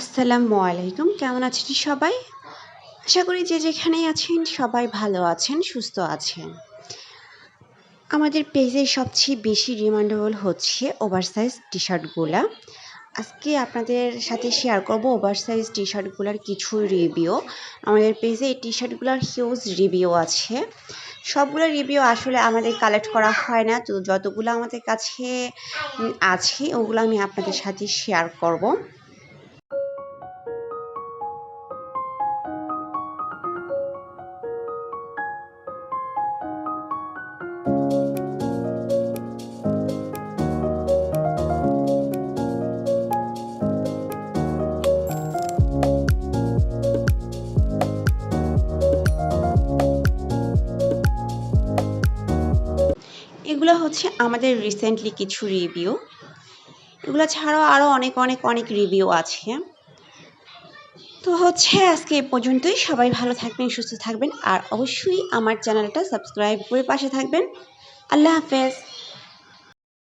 আসসালামু আলাইকুম। কেমন আছেন সবাই? আশা করি যে যেখানেই আছেন সবাই ভালো আছেন, সুস্থ আছেন। আমাদের পেজে সবচেয়ে বেশি রিমান্ডেবল হচ্ছে ওভারসাইজ টি শার্টগুলা আজকে আপনাদের সাথে শেয়ার করব ওভারসাইজ টি শার্টগুলোর কিছু রিভিউ আমাদের পেজে এই টি শার্টগুলোর হিউজ রিভিউ আছে। সবগুলো রিভিউ আসলে আমাদের কালেক্ট করা হয় না। তো যতগুলো আমাদের কাছে আছে, ওগুলো আমি আপনাদের সাথে শেয়ার করব। এগুলো হচ্ছে আমাদের রিসেন্টলি কিছু রিভিউ এগুলো ছাড়াও আরও অনেক অনেক অনেক রিভিউ আছে। তো হচ্ছে আজকে এ পর্যন্তই। সবাই ভালো থাকবেন, সুস্থ থাকবেন, আর অবশ্যই আমার চ্যানেলটা সাবস্ক্রাইব করে পাশে থাকবেন। আল্লাহ হাফেজ।